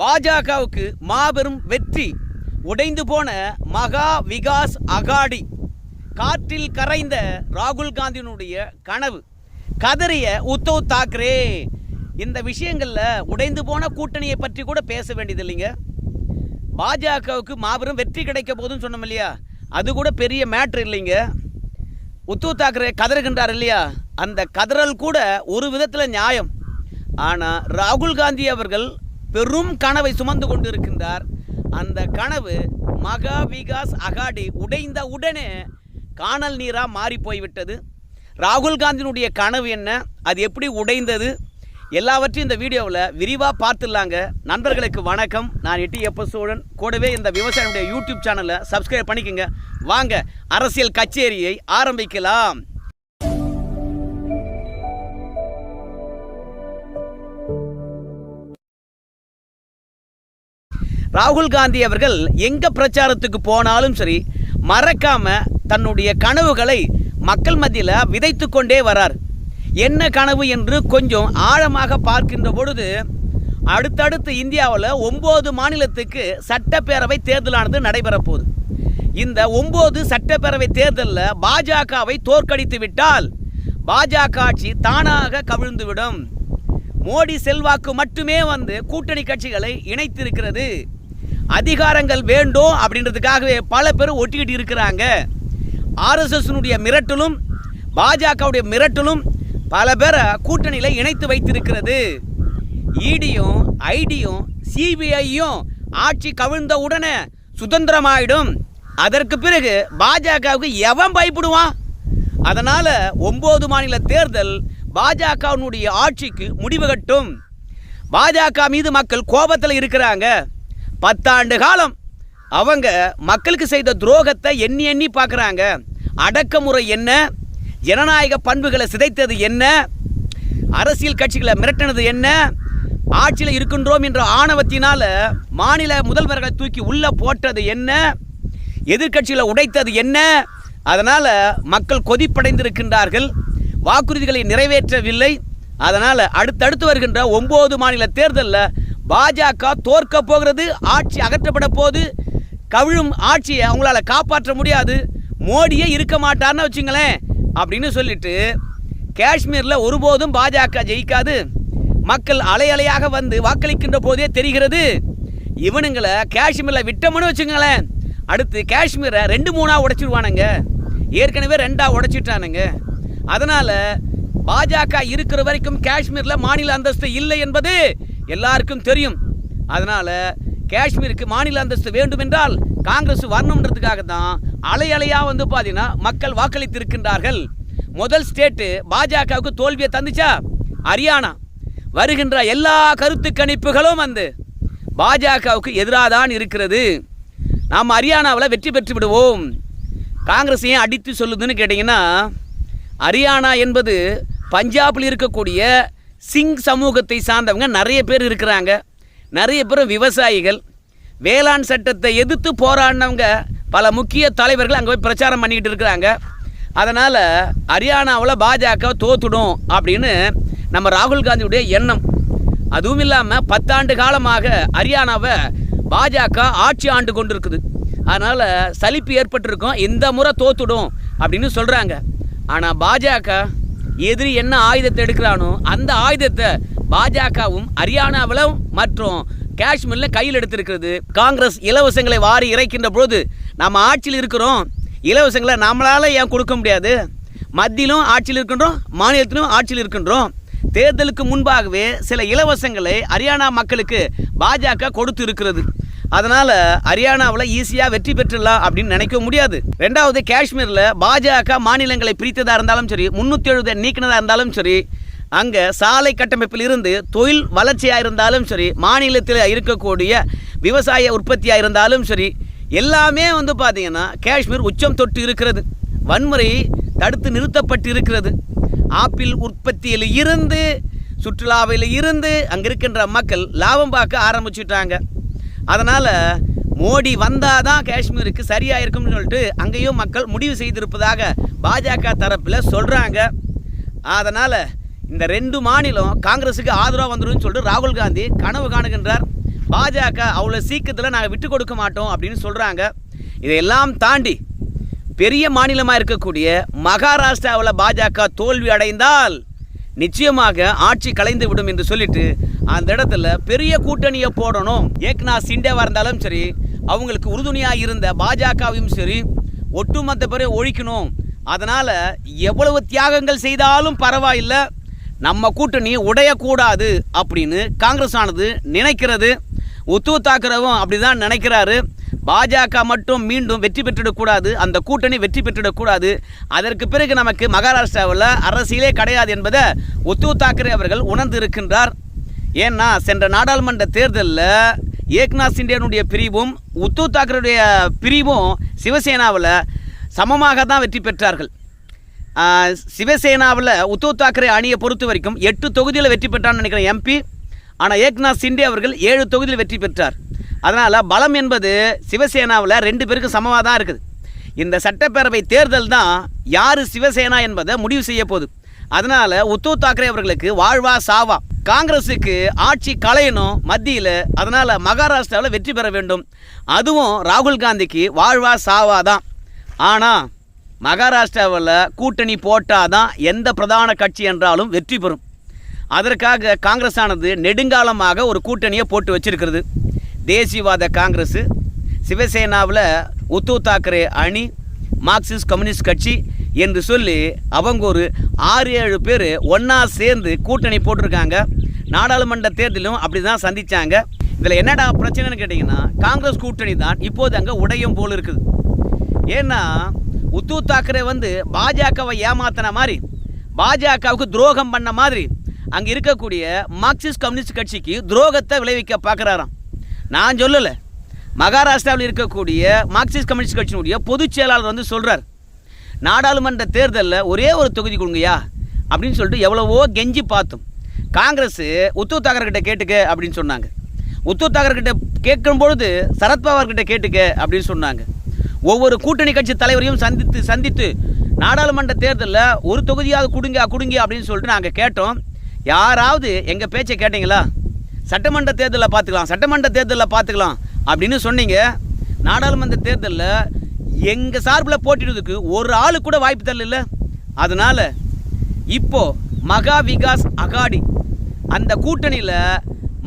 பாஜகவுக்கு மாபெரும் வெற்றி. உடைந்து போன மகா விகாஸ் அகாடி. காற்றில் கரைந்த ராகுல் காந்தியினுடைய கனவு. கதறிய உத்தவ் தாக்கரே. இந்த விஷயங்களில் உடைந்து போன கூட்டணியை பற்றி கூட பேச வேண்டியது இல்லைங்க பாஜகவுக்கு மாபெரும் வெற்றி கிடைக்க போதுன்னு சொன்னோம் இல்லையா? அது கூட பெரிய மேட்ரு இல்லைங்க. உத்தவ் தாக்கரே கதறுகின்றார் இல்லையா? அந்த கதறல் கூட ஒரு விதத்தில் நியாயம். ஆனால் ராகுல் காந்தி அவர்கள் பெரும் கனவை சுமந்து கொண்டு இருக்கின்றார் அந்த கனவு மகா விகாஸ் அகாடி உடைந்த உடனே காணல் நீராக மாறி போய்விட்டது. ராகுல் காந்தியினுடைய கனவு என்ன? அது எப்படி உடைந்தது? எல்லாவற்றையும் இந்த வீடியோவில் விரிவாக பார்த்துடலாங்க. நண்பர்களுக்கு வணக்கம். நான் எட்டி எப்ப சோழன் கூடவே இந்த விவசாயினுடைய யூடியூப் சேனலை சப்ஸ்கிரைப் பண்ணிக்கோங்க. வாங்க அரசியல் கச்சேரியை ஆரம்பிக்கலாம். ராகுல் காந்தி அவர்கள் எங்க பிரச்சாரத்துக்கு போனாலும் சரி மறக்காம தன்னுடைய கனவுகளை மக்கள் மத்தியில் விதைத்து கொண்டே வரார். என்ன கனவு என்று கொஞ்சம் ஆழமாக பார்க்கின்ற பொழுது அடுத்தடுத்து இந்தியாவில் ஒம்பது மாநிலத்துக்கு சட்டப்பேரவை தேர்தலானது நடைபெறப்போகுது. இந்த ஒம்பது சட்டப்பேரவை தேர்தலில் பாஜகவை தோற்கடித்து விட்டால் பாஜக ஆட்சி தானாக கவிழ்ந்துவிடும். மோடி செல்வாக்கு மட்டுமே வந்து கூட்டணி கட்சிகளை இணைத்திருக்கிறது. அதிகாரங்கள் வேண்டும் அப்படின்றதுக்காகவே பல பேர் ஒட்டிக்கிட்டு இருக்கிறாங்க. ஆர்எஸ்எஸ்னுடைய மிரட்டலும் பாஜகவுடைய மிரட்டலும் பல பேரை கூட்டணியில் இணைத்து வைத்திருக்கிறது. இடியும் ஐடியும் சிபிஐயும் ஆட்சி கவிழ்ந்த உடனே சுதந்திரமாயிடும். அதற்கு பிறகு பாஜகவுக்கு எவன் பயப்படுவான்? அதனால் ஒம்பது மாநில தேர்தல் பாஜகவினுடைய ஆட்சிக்கு முடிவு கட்டும். பாஜக மீது மக்கள் கோபத்தில் இருக்கிறாங்க. பத்தாண்டு காலம் அவங்க மக்களுக்கு செய்த துரோகத்தை எண்ணி எண்ணி பார்க்குறாங்க. அடக்குமுறை என்ன? ஜனநாயக பண்புகளை சிதைத்தது என்ன? அரசியல் கட்சிகளை மிரட்டினது என்ன? ஆட்சியில் இருக்கின்றோம் என்ற ஆணவத்தினால் மாநில முதல்வர்களை தூக்கி உள்ளே போட்டது என்ன? எதிர்க்கட்சிகளை உடைத்தது என்ன? அதனால் மக்கள் கொதிப்படைந்திருக்கின்றார்கள். வாக்குறுதிகளை நிறைவேற்றவில்லை. அதனால் அடுத்தடுத்து வருகின்ற ஒம்பது மாநில தேர்தலில் பாஜக தோற்க போகிறது ஆட்சி அகற்றப்பட போது கவிழும் ஆட்சியை அவங்களால காப்பாற்ற முடியாது மோடியே இருக்க மாட்டார்னு வச்சுங்களேன் அப்படின்னு சொல்லிட்டு காஷ்மீரில் ஒருபோதும் பாஜக ஜெயிக்காது. மக்கள் அலையலையாக வந்து வாக்களிக்கின்ற போதே தெரிகிறது. இவனுங்களை காஷ்மீரில் விட்டோம்னு வச்சுங்களேன். அடுத்து காஷ்மீரை ரெண்டு மூணாக உடைச்சிடுவானுங்க ஏற்கனவே ரெண்டாக உடைச்சிட்டானுங்க. அதனால் பாஜக இருக்கிற வரைக்கும் காஷ்மீரில் மாநில அந்தஸ்து இல்லை என்பது எல்லாருக்கும் தெரியும். அதனால் காஷ்மீருக்கு மாநில அந்தஸ்து வேண்டும் என்றால் காங்கிரஸ் வரணுன்றதுக்காக தான் அலை அலையாக வந்து பார்த்தீங்கன்னா மக்கள் வாக்களித்திருக்கின்றார்கள். முதல் ஸ்டேட்டு பாஜகவுக்கு தோல்வியை தந்துச்சா? ஹரியானா. வருகின்ற எல்லா கருத்து கணிப்புகளும் வந்து பாஜகவுக்கு எதிராக தான் இருக்கிறது. நாம் ஹரியானாவில் வெற்றி பெற்று விடுவோம். காங்கிரஸ் ஏன் அடித்து சொல்லுதுன்னு கேட்டிங்கன்னா ஹரியானா என்பது பஞ்சாபில் இருக்கக்கூடிய சிங் சமூகத்தை சார்ந்தவங்க நிறைய பேர் இருக்கிறாங்க. நிறைய பேர் விவசாயிகள். வேளாண் சட்டத்தை எதிர்த்து போராடினவங்க பல முக்கிய தலைவர்கள் அங்கே போய் பிரச்சாரம் பண்ணிக்கிட்டு இருக்கிறாங்க. அதனால் ஹரியானாவில் பாஜக தோத்துடும் அப்படின்னு நம்ம ராகுல் காந்தியுடைய எண்ணம். அதுவும் இல்லாமல் பத்தாண்டு காலமாக ஹரியானாவை பாஜக ஆட்சி ஆண்டு கொண்டு இருக்குது அதனால் சலிப்பு ஏற்பட்டிருக்கும். இந்த முறை தோத்துடும் அப்படின்னு சொல்கிறாங்க ஆனால் பாஜக எதிரி என்ன ஆயுதத்தை எடுக்கிறானோ அந்த ஆயுதத்தை பாஜகவும் ஹரியானாவில் மற்றும் காஷ்மீரில் கையில் எடுத்திருக்கிறது. காங்கிரஸ் இலவசங்களை வாரி இறைக்கின்ற பொழுது நம்ம ஆட்சியில் இருக்கிறோம். இலவசங்களை நம்மளால் ஏன் கொடுக்க முடியாது? மத்தியிலும் ஆட்சியில் இருக்கின்றோம் மாநிலத்திலும் ஆட்சியில் இருக்கின்றோம். தேர்தலுக்கு முன்பாகவே சில இலவசங்களை ஹரியானா மக்களுக்கு பாஜக கொடுத்து இருக்கிறது அதனால ஹரியானாவில் ஈஸியாக வெற்றி பெற்றுடலாம் அப்படின்னு நினைக்க முடியாது. ரெண்டாவது காஷ்மீரில் பாஜக மாநிலங்களை பிரித்ததாக இருந்தாலும் சரி முன்னூற்றி எழுபதை நீக்கினதாக இருந்தாலும் சரி அங்கே சாலை கட்டமைப்பில் இருந்து தொழில் வளர்ச்சியாக இருந்தாலும் சரி மாநிலத்தில் இருக்கக்கூடிய விவசாய உற்பத்தியாக இருந்தாலும் சரி எல்லாமே வந்து பார்த்தீங்கன்னா காஷ்மீர் உச்சம் தொட்டு இருக்கிறது. வன்முறை தடுத்து நிறுத்தப்பட்டு இருக்கிறது. ஆப்பிள் உற்பத்தியில் இருந்து சுற்றுலாவில் இருந்து அங்கே இருக்கின்ற மக்கள் லாபம் பார்க்க ஆரம்பிச்சுட்டாங்க. அதனால் மோடி வந்தால் தான் காஷ்மீருக்கு சரியாக இருக்கும்னு சொல்லிட்டு அங்கேயும் மக்கள் முடிவு செய்திருப்பதாக பாஜக தரப்பில் சொல்கிறாங்க அதனால் இந்த ரெண்டு மாநிலம் காங்கிரஸுக்கு ஆதரவாக வந்துடும் சொல்லிட்டு ராகுல் காந்தி கனவு காணுகின்றார். பாஜக அவ்வளோ சீக்கிரத்தில் நாங்கள் விட்டு கொடுக்க மாட்டோம் அப்படின்னு சொல்கிறாங்க இதையெல்லாம் தாண்டி பெரிய மாநிலமாக இருக்கக்கூடிய மகாராஷ்டிராவில் பாஜக தோல்வி அடைந்தால் நிச்சயமாக ஆட்சி கலைந்து விடும் என்று சொல்லிட்டு அந்த இடத்துல பெரிய கூட்டணியை போடணும். ஏக்நாத் சிண்டேவாக இருந்தாலும் சரி அவங்களுக்கு உறுதுணையாக இருந்த பாஜகவையும் சரி ஒட்டுமொத்த பேரை ஒழிக்கணும். அதனால் எவ்வளவு தியாகங்கள் செய்தாலும் பரவாயில்லை. நம்ம கூட்டணி உடையக்கூடாது அப்படின்னு காங்கிரஸ் ஆனது நினைக்கிறது. உத்தவ் தாக்கரவும் அப்படிதான் நினைக்கிறாரு. பாஜக மட்டும் மீண்டும் வெற்றி பெற்றிடக்கூடாது அந்த கூட்டணி வெற்றி பெற்றிடக்கூடாது. அதற்கு பிறகு நமக்கு மகாராஷ்டிராவில் அரசியலே கிடையாது என்பதை உத்தவ் தாக்கரே அவர்கள் உணர்ந்து இருக்கின்றார் ஏன்னா சென்ற நாடாளுமன்ற தேர்தலில் ஏக்நாத் சிண்டேனுடைய பிரிவும் உத்தவ் தாக்கரேடைய பிரிவும் சிவசேனாவில் சமமாக தான் வெற்றி பெற்றார்கள். சிவசேனாவில் உத்தவ் தாக்கரே அணியை பொறுத்த வரைக்கும் எட்டு தொகுதியில் வெற்றி பெற்றான்னு நினைக்கிறேன் எம்பி. ஆனால் ஏக்நாத் சிண்டே அவர்கள் ஏழு தொகுதியில் வெற்றி பெற்றார். அதனால் பலம் என்பது சிவசேனாவில் ரெண்டு பேருக்கும் சமமாக தான் இருக்குது. இந்த சட்டப்பேரவை தேர்தல் தான் யார் சிவசேனா என்பதை முடிவு செய்ய போகுது. அதனால் உத்தவ் தாக்கரே அவர்களுக்கு வாழ்வா சாவா. காங்கிரஸுக்கு ஆட்சி களையணும் மத்தியில் அதனால் மகாராஷ்டிராவில் வெற்றி பெற வேண்டும். அதுவும் ராகுல் காந்திக்கு வாழ்வா சாவா தான் ஆனால் மகாராஷ்டிராவில் கூட்டணி போட்டால் தான் எந்த பிரதான கட்சி என்றாலும் வெற்றி பெறும். அதற்காக காங்கிரஸ் ஆனது நெடுங்காலமாக ஒரு கூட்டணியை போட்டு வச்சிருக்கிறது. தேசியவாத காங்கிரஸ் சிவசேனாவில் உத்தவ் தாக்கரே அணி மார்க்சிஸ்ட் கம்யூனிஸ்ட் கட்சி என்று சொல்லி அவங்க ஒரு ஆறு ஏழு பேர் ஒன்றா சேர்ந்து கூட்டணி போட்டிருக்காங்க. நாடாளுமன்ற தேர்தலும் அப்படி தான் சந்தித்தாங்க இதில் என்னடா பிரச்சனைன்னு கேட்டிங்கன்னா காங்கிரஸ் கூட்டணி தான் இப்போது அங்கே உடையும் போல் இருக்குது. ஏன்னா உத்தவ் தாக்கரே வந்து பாஜகவை ஏமாத்தின மாதிரி பாஜகவுக்கு துரோகம் பண்ண மாதிரி அங்கே இருக்கக்கூடிய மார்க்சிஸ்ட் கம்யூனிஸ்ட் கட்சிக்கு துரோகத்தை விளைவிக்க பார்க்குறாராம் நான் சொல்லலை. மகாராஷ்டிராவில் இருக்கக்கூடிய மார்க்சிஸ்ட் கம்யூனிஸ்ட் கட்சியினுடைய பொதுச் செயலாளர் வந்து சொல்கிறார் நாடாளுமன்ற தேர்தலில் ஒரே ஒரு தொகுதி கொடுங்கய்யா அப்படின்னு சொல்லிட்டு எவ்வளவோ கெஞ்சி பார்த்தோம். காங்கிரஸ் உத்தவ் தாக்கர்கிட்ட கேட்டுக்க அப்படின்னு சொன்னாங்க. உத்தவ் தாக்கர்கிட்ட கேட்கும் பொழுது சரத்பவார்கிட்ட கேட்டுக்க அப்படின்னு சொன்னாங்க. ஒவ்வொரு கூட்டணி கட்சி தலைவரையும் சந்தித்து சந்தித்து நாடாளுமன்ற தேர்தலில் ஒரு தொகுதியாவது கொடுங்க கொடுங்க அப்படின்னு சொல்லிட்டு நாங்கள் கேட்டோம். யாராவது எங்கள் பேச்சை கேட்டீங்களா? சட்டமன்ற தேர்தலில் பார்த்துக்கலாம் சட்டமன்ற தேர்தலில் பார்த்துக்கலாம் அப்படின்னு சொன்னீங்க. நாடாளுமன்ற தேர்தலில் எங்கள் சார்பில் போட்டிடுறதுக்கு ஒரு ஆளு கூட வாய்ப்பு தரல. அதனால் இப்போ மகா விகாஸ் அகாடி அந்த கூட்டணியில்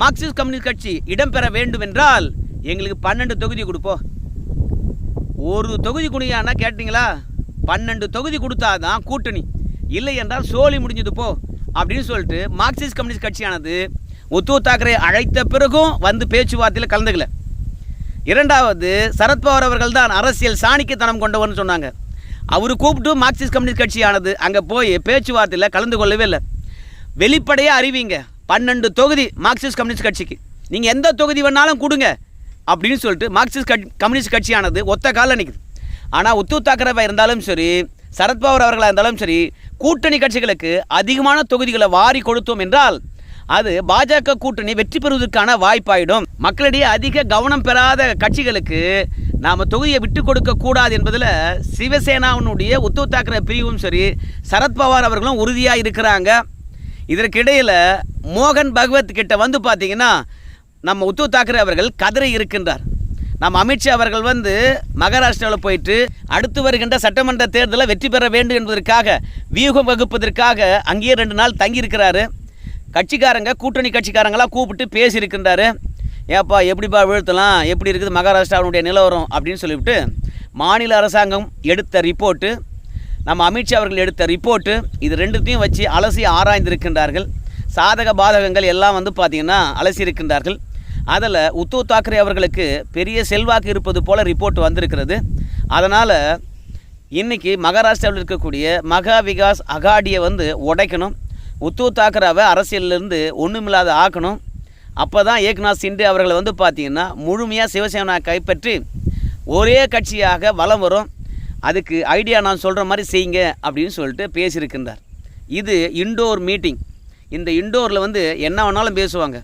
மார்க்சிஸ்ட் கம்யூனிஸ்ட் கட்சி இடம்பெற வேண்டும் என்றால் எங்களுக்கு பன்னெண்டு தொகுதி கொடுப்போம் ஒரு தொகுதி குனியானா கேட்டிங்களா? பன்னெண்டு தொகுதி கொடுத்தாதான் கூட்டணி. இல்லை என்றால் சோலி முடிஞ்சது போ அப்படின்னு சொல்லிட்டு மார்க்சிஸ்ட் கம்யூனிஸ்ட் கட்சியானது உத்தவ் தாக்கரே அழைத்த பிறகும் வந்து பேச்சுவார்த்தையில் கலந்துக்கல. இரண்டாவது சரத்பவார் அவர்கள் தான் அரசியல் சாணிக்கத்தனம் கொண்டவர்னு சொன்னாங்க. அவர் கூப்பிட்டு மார்க்சிஸ்ட் கம்யூனிஸ்ட் கட்சியானது அங்கே போய் பேச்சுவார்த்தையில் கலந்து கொள்ளவே இல்லை. வெளிப்படையாக அறிவிங்க. பன்னெண்டு தொகுதி மார்க்சிஸ்ட் கம்யூனிஸ்ட் கட்சிக்கு. நீங்கள் எந்த தொகுதி வேணாலும் கொடுங்க அப்படின்னு சொல்லிட்டு மார்க்சிஸ்ட் கட் கம்யூனிஸ்ட் கட்சியானது ஒத்த காலில் நிற்குது ஆனால் உத்தவ் தாக்கரேவா இருந்தாலும் சரி சரத்பவார் அவர்களாக இருந்தாலும் சரி கூட்டணி கட்சிகளுக்கு அதிகமான தொகுதிகளை வாரி கொடுத்தோம் என்றால் அது பாஜக கூட்டணி வெற்றி பெறுவதற்கான வாய்ப்பாயிடும். மக்களிடையே அதிக கவனம் பெறாத கட்சிகளுக்கு நாம் தொகுதியை விட்டு கொடுக்க கூடாது என்பதில் சிவசேனாவினுடைய உத்தவ் தாக்கரே பிரிவும் சரி சரத்பவார் அவர்களும் உறுதியாக இருக்கிறாங்க. இதற்கிடையில் மோகன் பகவத் கிட்ட வந்து பார்த்தீங்கன்னா நம்ம உத்தவ் தாக்கரே அவர்கள் கதறி இருக்கின்றார். நம்ம அமித்ஷா அவர்கள் வந்து மகாராஷ்டிராவில் போயிட்டு அடுத்து வருகின்ற சட்டமன்ற தேர்தலில் வெற்றி பெற வேண்டும் என்பதற்காக வியூகம் வகுப்பதற்காக அங்கேயே ரெண்டு நாள் தங்கியிருக்கிறாரு. கட்சிக்காரங்க கூட்டணி கட்சிக்காரங்களாம் கூப்பிட்டு பேசியிருக்கின்றாரு. ஏப்பா எப்படிப்பா வீழ்த்தலாம்? எப்படி இருக்குது மகாராஷ்டிராவுடைய நிலவரம் அப்படின்னு சொல்லிவிட்டு மாநில அரசாங்கம் எடுத்த ரிப்போர்ட்டு நம்ம அமித்ஷா அவர்கள் எடுத்த ரிப்போர்ட்டு இது ரெண்டுத்தையும் வச்சு அலசி ஆராய்ந்திருக்கின்றார்கள். சாதக பாதகங்கள் எல்லாம் வந்து பார்த்திங்கன்னா அலசி இருக்கின்றார்கள். அதில் உத்தவ் தாக்கரே அவர்களுக்கு பெரிய செல்வாக்கு இருப்பது போல் ரிப்போர்ட் வந்திருக்கிறது. அதனால் இன்றைக்கி மகாராஷ்டிராவில் இருக்கக்கூடிய மகா விகாஸ் அகாடியை வந்து உடைக்கணும். உத்தவ் தாக்கராவை அரசியலிருந்து ஒன்றுமில்லாத ஆக்கணும். அப்போ தான் ஏக்நாத் சிண்டே அவர்களை வந்து பார்த்திங்கன்னா முழுமையாக சிவசேனா கைப்பற்றி ஒரே கட்சியாக வலம் வரும். அதுக்கு ஐடியா நான் சொல்கிற மாதிரி செய்யுங்க அப்படின்னு சொல்லிட்டு பேசியிருக்கின்றார். இது இண்டோர் மீட்டிங் இந்த இண்டோரில் வந்து என்ன வேணாலும் பேசுவாங்க.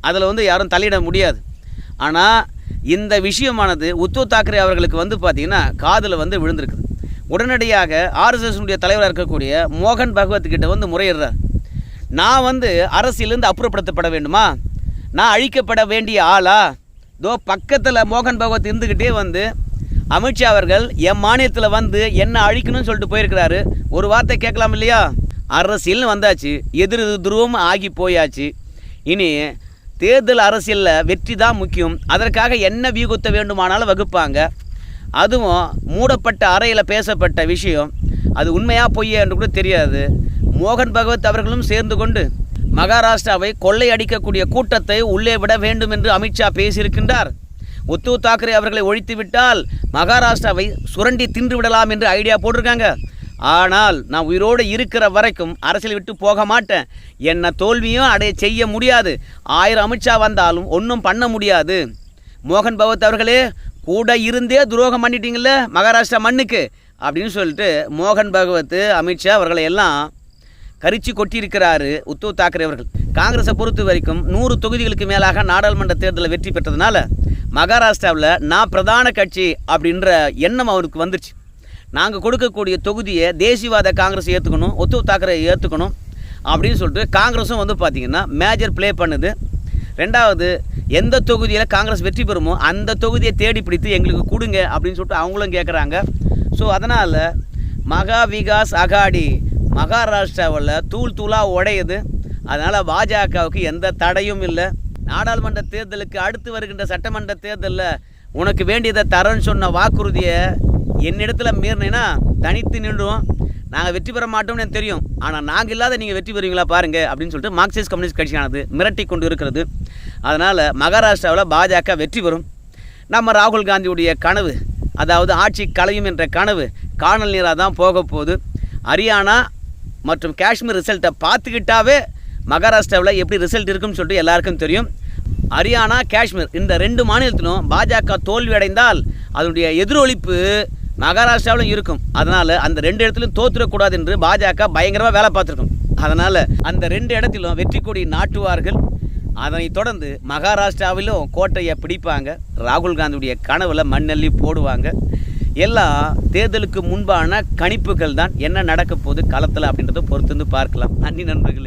அதில் வந்து யாரும் தலையிட முடியாது. ஆனால் இந்த விஷயமானது உத்தவ் தாக்கரே அவர்களுக்கு வந்து பார்த்திங்கன்னா காதில் வந்து விழுந்திருக்குது. உடனடியாக ஆர்எஸ்எஸ்னுடைய தலைவராக இருக்கக்கூடிய மோகன் பகவத் கிட்ட வந்து முறையிடுறார். நான் வந்து அரசியலிருந்து அப்புறப்படுத்தப்பட வேண்டுமா? நான் அழிக்கப்பட வேண்டிய ஆளா? தோ பக்கத்தில் மோகன் பகவத் இருந்துக்கிட்டே வந்து அமித்ஷா அவர்கள் என் மாநிலத்தில் வந்து என்ன அழிக்கணும்னு சொல்லிட்டு போயிருக்கிறாரு. ஒரு வார்த்தை கேட்கலாம் இல்லையா? அரசியல்னு வந்தாச்சு எதிர் துருவம் ஆகி போயாச்சு. இனி தேர்தல் அரசியலில் வெற்றி தான் முக்கியம். அதற்காக என்ன வியூகத்தை வேண்டுமானாலும் வகுப்பாங்க. அதுவும் மூடப்பட்ட அறையில் பேசப்பட்ட விஷயம். அது உண்மையாக பொய்யா என்று கூட தெரியாது. மோகன் பகவத் அவர்களும் சேர்ந்து கொண்டு மகாராஷ்டிராவை கொள்ளையடிக்கக்கூடிய கூட்டத்தை உள்ளே விட வேண்டும் என்று அமித்ஷா பேசியிருக்கின்றார். உத்தவ் தாக்கரே அவர்களை ஒழித்து விட்டால் மகாராஷ்டிராவை சுரண்டி தின்று விடலாம் என்று ஐடியா போட்டிருக்காங்க. ஆனால் நான் உயிரோடு இருக்கிற வரைக்கும் அரசியல் விட்டு போக மாட்டேன். என்ன தோல்வியும் அடைய செய்ய முடியாது. ஆயிரம் அமித்ஷா வந்தாலும் ஒன்றும் பண்ண முடியாது. மோகன் பகவத் அவர்களே கூட இருந்தே துரோகம் பண்ணிட்டீங்கள மகாராஷ்டிரா மண்ணுக்கு அப்படின்னு சொல்லிட்டு மோகன் பகவத் அமித்ஷா அவர்களை எல்லாம் கரிச்சி கொட்டியிருக்கிறாரு உத்தவ் தாக்கரே அவர்கள். காங்கிரஸை பொறுத்த வரைக்கும் நூறு தொகுதிகளுக்கு மேலாக நாடாளுமன்ற தேர்தலில் வெற்றி பெற்றதுனால மகாராஷ்டிராவில் நான் பிரதான கட்சி அப்படின்ற எண்ணம் அவருக்கு வந்துருச்சு. நாங்கள் கொடுக்கக்கூடிய தொகுதியை தேசியவாத காங்கிரஸ் ஏற்றுக்கணும் உத்தவ் தாக்கரே ஏற்றுக்கணும் அப்படின்னு சொல்லிட்டு காங்கிரஸும் வந்து பார்த்திங்கன்னா மேஜர் ப்ளே பண்ணுது. ரெண்டாவது எந்த தொகுதியில் காங்கிரஸ் வெற்றி பெறுமோ அந்த தொகுதியை தேடி பிடித்து எங்களுக்கு கொடுங்க அப்படின்னு சொல்லிட்டு அவங்களும் கேட்குறாங்க ஸோ அதனால் மகா விகாஸ் அகாடி மகாராஷ்டிராவில் தூள் தூளாக உடையுது. அதனால் பாஜகவுக்கு எந்த தடையும் இல்லை. நாடாளுமன்ற தேர்தலுக்கு அடுத்து வருகின்ற சட்டமன்ற தேர்தலில் உனக்கு வேண்டியதை தரேன்னு சொன்ன வாக்குறுதியை என்னிடத்துல மீறினேன்னா தனித்து நின்றுவோம். நாங்கள் வெற்றி பெற மாட்டோம்னு எனக்கு தெரியும். ஆனால் நாங்கள் இல்லாத நீங்கள் வெற்றி பெறுவீங்களா பாருங்கள் அப்படின்னு சொல்லிட்டு மார்க்சிஸ்ட் கம்யூனிஸ்ட் கட்சியானது மிரட்டி கொண்டு இருக்கிறது. அதனால் மகாராஷ்டிராவில் பாஜக வெற்றி பெறும். நம்ம ராகுல் காந்தியுடைய கனவு அதாவது ஆட்சி கலையும் என்ற கனவு காணல் நீராக தான் போக போகுது. ஹரியானா மற்றும் காஷ்மீர் ரிசல்ட்டை பார்த்துக்கிட்டாவே மகாராஷ்டிராவில் எப்படி ரிசல்ட் இருக்குன்னு சொல்லிட்டு எல்லாருக்கும் தெரியும். ஹரியானா காஷ்மீர் இந்த ரெண்டு மாநிலத்திலும் பாஜக தோல்வி அடைந்தால் அதனுடைய எதிரொலிப்பு மகாராஷ்டிராவிலும் இருக்கும். அதனால் அந்த ரெண்டு இடத்துலையும் தோத்துடக்கூடாது என்று பாஜக பயங்கரமாக வேலை பார்த்துருக்கும். அதனால் அந்த ரெண்டு இடத்திலும் வெற்றி கொடி நாட்டுவார்கள். அதனைத் தொடர்ந்து மகாராஷ்டிராவிலும் கோட்டையை பிடிப்பாங்க. ராகுல் காந்தியுடைய கனவில் மண்ணள்ளி போடுவாங்க. எல்லாம் தேர்தலுக்கு முன்பான கணிப்புகள் தான் என்ன நடக்க போகுது களத்தில் அப்படின்றத பொறுத்து வந்து பார்க்கலாம். நன்றி நண்பர்களே.